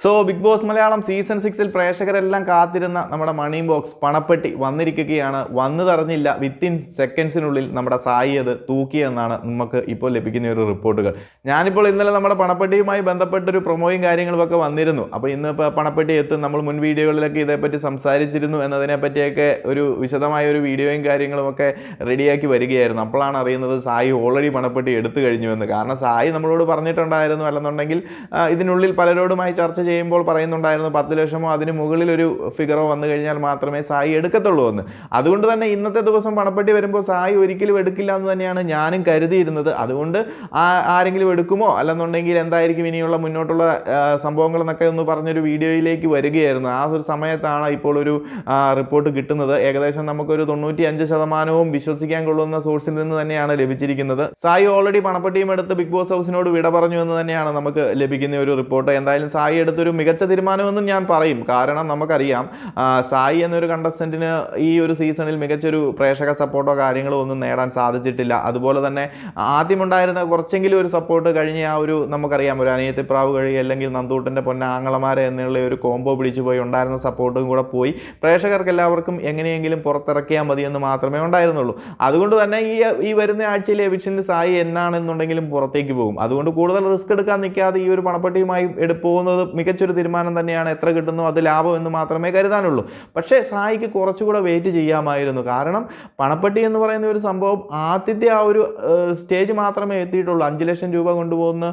So Bigg Boss Malayalam season സിക്സിൽ പ്രേക്ഷകരെല്ലാം കാത്തിരുന്ന നമ്മുടെ മണി ബോക്സ് പണപ്പെട്ടി വന്നിരിക്കുകയാണ്. വന്നു തറഞ്ഞില്ല വിത്തിൻ സെക്കൻഡ്സിനുള്ളിൽ നമ്മുടെ സായി അത് തൂക്കിയെന്നാണ് നമുക്ക് ഇപ്പോൾ ലഭിക്കുന്ന ഒരു റിപ്പോർട്ടുകൾ. ഞാനിപ്പോൾ ഇന്നലെ നമ്മുടെ പണപ്പെട്ടിയുമായി ബന്ധപ്പെട്ടൊരു പ്രൊമോയും കാര്യങ്ങളുമൊക്കെ വന്നിരുന്നു. അപ്പോൾ ഇന്ന് ഇപ്പോൾ പണപ്പെട്ടി എത്തും. നമ്മൾ മുൻ വീഡിയോകളിലൊക്കെ ഇതേപ്പറ്റി സംസാരിച്ചിരുന്നു എന്നതിനെപ്പറ്റിയൊക്കെ ഒരു വിശദമായ ഒരു വീഡിയോയും കാര്യങ്ങളുമൊക്കെ റെഡിയാക്കി വരികയായിരുന്നു. അപ്പോഴാണ് അറിയുന്നത് സായി ഓൾറെഡി പണപ്പെട്ടി എടുത്തു കഴിഞ്ഞു എന്ന്. കാരണം സായി നമ്മളോട് പറഞ്ഞിട്ടുണ്ടായിരുന്നു അല്ലെന്നുണ്ടെങ്കിൽ ഇതിനുള്ളിൽ പലരോടുമായി ചർച്ച ചെയ്യുമ്പോൾ പറയുന്നുണ്ടായിരുന്നു പത്ത് ലക്ഷമോ അതിന് മുകളിലൊരു ഫിഗറോ വന്നു കഴിഞ്ഞാൽ മാത്രമേ സായി എടുക്കത്തുള്ളൂ എന്ന്. അതുകൊണ്ട് തന്നെ ഇന്നത്തെ ദിവസം പണപ്പെട്ടി വരുമ്പോൾ സായി ഒരിക്കലും എടുക്കില്ല എന്ന് തന്നെയാണ് ഞാനും കരുതിയിരുന്നത്. അതുകൊണ്ട് ആരെങ്കിലും എടുക്കുമോ? അല്ലെന്നുണ്ടെങ്കിൽ എന്തായിരിക്കും ഇനിയുള്ള മുന്നോട്ടുള്ള സംഭവങ്ങൾ എന്നൊക്കെ ഒന്ന് പറഞ്ഞൊരു വീഡിയോയിലേക്ക് വരികയായിരുന്നു. ആ ഒരു സമയത്താണ് ഇപ്പോൾ ഒരു റിപ്പോർട്ട് കിട്ടുന്നത്. ഏകദേശം നമുക്കൊരു തൊണ്ണൂറ്റി അഞ്ച് ശതമാനവും വിശ്വസിക്കാൻ കൊള്ളുന്ന സോഴ്സിൽ നിന്ന് തന്നെയാണ് ലഭിച്ചിരിക്കുന്നത്. സായി ഓൾറെഡി പണപ്പെട്ടിയും എടുത്ത് ബിഗ് ബോസ് ഹൗസിനോട് വിട പറഞ്ഞു എന്ന് തന്നെയാണ് നമുക്ക് ലഭിക്കുന്ന ഒരു റിപ്പോർട്ട്. എന്തായാലും സായി എടുത്തൊരു മികച്ച തീരുമാനമെന്നും ഞാൻ പറയും. കാരണം നമുക്കറിയാം സായി എന്നൊരു കണ്ടസ്റ്റന്റിന് ഈ ഒരു സീസണിൽ മികച്ചൊരു പ്രേക്ഷക സപ്പോർട്ടോ കാര്യങ്ങളോ ഒന്നും നേടാൻ സാധിച്ചിട്ടില്ല. അതുപോലെ തന്നെ ആദ്യമുണ്ടായിരുന്ന കുറച്ചെങ്കിലും ഒരു സപ്പോർട്ട് കഴിഞ്ഞ ആ ഒരു നമുക്കറിയാം ഒരു അനിയത്തിപ്രാവ് കഴി അല്ലെങ്കിൽ നന്ദൂട്ടന്റെ പൊന്നാങ്ങളമാരെ എന്നുള്ള ഒരു കോംബോ പിടിച്ചു പോയി ഉണ്ടായിരുന്ന സപ്പോർട്ടും കൂടെ പോയി. പ്രേക്ഷകർക്ക് എല്ലാവർക്കും എങ്ങനെയെങ്കിലും പുറത്തിറക്കിയാൽ മതി എന്ന് മാത്രമേ ഉണ്ടായിരുന്നുള്ളൂ. അതുകൊണ്ട് തന്നെ ഈ ഈ വരുന്ന ആഴ്ചയിലെ എവിക്ഷനിൽ സായി എന്നാണെന്നുണ്ടെങ്കിലും പുറത്തേക്ക് പോകും. അതുകൊണ്ട് കൂടുതൽ റിസ്ക് എടുക്കാൻ നിൽക്കാതെ ഈ ഒരു പണപ്പെട്ടിയുമായി എടു പോകുന്നത് മികച്ചൊരു തീരുമാനം തന്നെയാണ് എത്ര കിട്ടുന്നു അത് ലാഭം എന്ന് മാത്രമേ കരുതാനുള്ളൂ. പക്ഷേ സായിക്ക് കുറച്ചുകൂടെ വെയിറ്റ് ചെയ്യാമായിരുന്നു. കാരണം പണപ്പെട്ടി എന്ന് പറയുന്ന ഒരു സംഭവം ആദ്യത്തെ ആ ഒരു സ്റ്റേജ് മാത്രമേ എത്തിയിട്ടുള്ളൂ. അഞ്ച് ലക്ഷം രൂപ കൊണ്ടുപോകുന്ന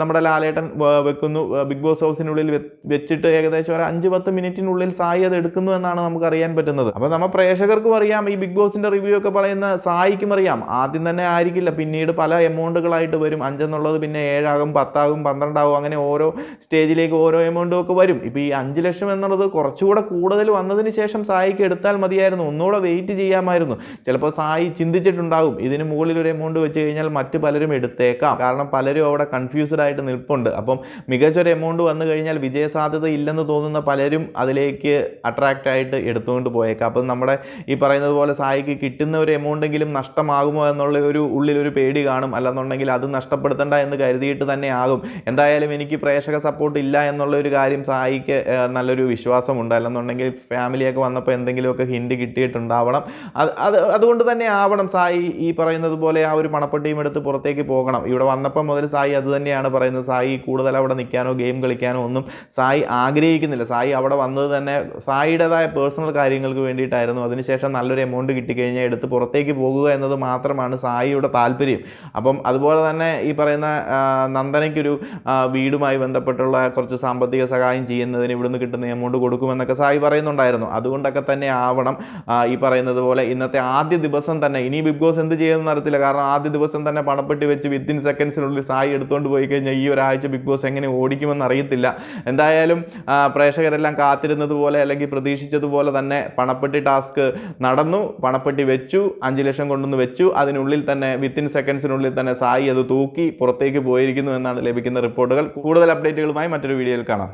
നമ്മുടെ ലാലേട്ടൻ വെക്കുന്നു. ബിഗ് ബോസ് ഹൗസിനുള്ളിൽ വെച്ചിട്ട് ഏകദേശം ഒരു അഞ്ച് പത്ത് മിനിറ്റിനുള്ളിൽ സായി അത് എടുക്കുന്നു എന്നാണ് നമുക്ക് അറിയാൻ പറ്റുന്നത്. അപ്പോൾ നമ്മൾ പ്രേക്ഷകർക്കും അറിയാം ഈ ബിഗ് ബോസിന്റെ റിവ്യൂ ഒക്കെ പറയുന്ന സായിക്കും അറിയാം. ആദ്യം തന്നെ ആയിരിക്കില്ല. പിന്നീട് പല എമൗണ്ടുകളായിട്ട് വരും. അഞ്ചെന്നുള്ളത് പിന്നെ ഏഴാകും പത്താകും പന്ത്രണ്ടാകും അങ്ങനെ ഓരോ സ്റ്റേജിലേക്ക് ഓരോ എമൗണ്ടും ഒക്കെ വരും. ഇപ്പോൾ ഈ അഞ്ച് ലക്ഷം എന്നുള്ളത് കുറച്ചുകൂടെ കൂടുതൽ വന്നതിന് ശേഷം സായിക്ക് എടുത്താൽ മതിയായിരുന്നു. ഒന്നുകൂടെ വെയിറ്റ് ചെയ്യാമായിരുന്നു. ചിലപ്പോൾ സായി ചിന്തിച്ചിട്ടുണ്ടാകും ഇതിന് മുകളിൽ ഒരു എമൗണ്ട് വെച്ച് കഴിഞ്ഞാൽ മറ്റു പലരും എടുത്തേക്കാം. കാരണം പലരും അവിടെ കൺഫ്യൂസ്ഡ് ആയിട്ട് നിൽപ്പുണ്ട്. അപ്പം മികച്ചൊരു എമൗണ്ട് വന്നു കഴിഞ്ഞാൽ വിജയസാധ്യത ഇല്ലെന്ന് തോന്നുന്ന പലരും അതിലേക്ക് അട്രാക്റ്റ് ആയിട്ട് എടുത്തുകൊണ്ട് പോയേക്കാം. അപ്പം നമ്മുടെ ഈ പറയുന്നത് പോലെ സായിക്ക് കിട്ടുന്ന ഒരു എമൗണ്ടെങ്കിലും നഷ്ടമാകുമോ എന്നുള്ള ഒരു ഉള്ളിലൊരു പേടി കാണും. അല്ലെന്നുണ്ടെങ്കിൽ അത് നഷ്ടപ്പെടുത്തണ്ട എന്ന് കരുതിയിട്ട് തന്നെ ആകും. എന്തായാലും എനിക്ക് പ്രേക്ഷക സപ്പോർട്ട് ഇല്ല എന്നുള്ള ഒരു കാര്യം സായിക്ക് നല്ലൊരു വിശ്വാസം അല്ലെന്നുണ്ടെങ്കിൽ ഫാമിലിയൊക്കെ വന്നപ്പോൾ എന്തെങ്കിലുമൊക്കെ ഹിൻഡ് കിട്ടിയിട്ടുണ്ടാവണം. അത് അത് അതുകൊണ്ട് തന്നെ ആവണം സായി ഈ പറയുന്നത് പോലെ ആ ഒരു പണപ്പെട്ടിയും എടുത്ത് പുറത്തേക്ക് പോകണം. ഇവിടെ വന്നപ്പം മുതൽ സായി അത് തന്നെയാണ് പറയുന്നത്. സായി കൂടുതൽ അവിടെ നിൽക്കാനോ ഗെയിം കളിക്കാനോ ഒന്നും സായി ആഗ്രഹിക്കുന്നില്ല. സായി അവിടെ വന്നത് തന്നെ സായിയുടേതായ പേഴ്സണൽ കാര്യങ്ങൾക്ക് വേണ്ടിയിട്ടായിരുന്നു. അതിനുശേഷം നല്ലൊരു എമൗണ്ട് കിട്ടിക്കഴിഞ്ഞാൽ എടുത്ത് പുറത്തേക്ക് പോകുക എന്നത് മാത്രമാണ് സായിയുടെ താല്പര്യം. അപ്പം അതുപോലെ തന്നെ ഈ പറയുന്ന നന്ദനയ്ക്കൊരു വീടുമായി ബന്ധപ്പെട്ടുള്ള കുറച്ച് സാമ്പത്തിക സഹായം ചെയ്യുന്നതിന് ഇവിടുന്ന് കിട്ടുന്ന എമൗണ്ട് കൊടുക്കുമെന്നൊക്കെ സായി പറയുന്നുണ്ടായിരുന്നു. അതുകൊണ്ടൊക്കെ തന്നെ ആവണം. ഈ പറയുന്നത് പോലെ ഇന്നത്തെ ആദ്യ ദിവസം തന്നെ. ഇനി ബിഗ് ബോസ് എന്ത് ചെയ്യുമെന്ന് അറിയത്തില്ല. കാരണം ആദ്യ ദിവസം തന്നെ പണപ്പെട്ടി വെച്ച് വിത്തിൻ സെക്കൻഡ്സിനുള്ളിൽ സായി എടുത്തുകൊണ്ട് പോയി കഴിഞ്ഞാൽ ഈ ഒരാഴ്ച ബിഗ് ബോസ് എങ്ങനെ ഓടിക്കുമെന്ന് അറിയത്തില്ല. എന്തായാലും പ്രേക്ഷകരെല്ലാം കാത്തിരുന്നത് പോലെ അല്ലെങ്കിൽ പ്രതീക്ഷിച്ചതുപോലെ തന്നെ പണപ്പെട്ടി ടാസ്ക് നടന്നു. പണപ്പെട്ടി വെച്ചു. അഞ്ച് ലക്ഷം കൊണ്ടുവന്ന് വെച്ചു. അതിനുള്ളിൽ തന്നെ വിത്തിൻ സെക്കൻഡ്സിനുള്ളിൽ തന്നെ സായി അത് തൂക്കി പുറത്തേക്ക് പോയിരിക്കുന്നു എന്നാണ് ലഭിക്കുന്ന റിപ്പോർട്ടുകൾ. കൂടുതൽ അപ്ഡേറ്റുകളുമായി മറ്റൊരു വീഡിയോയിൽ കാണാം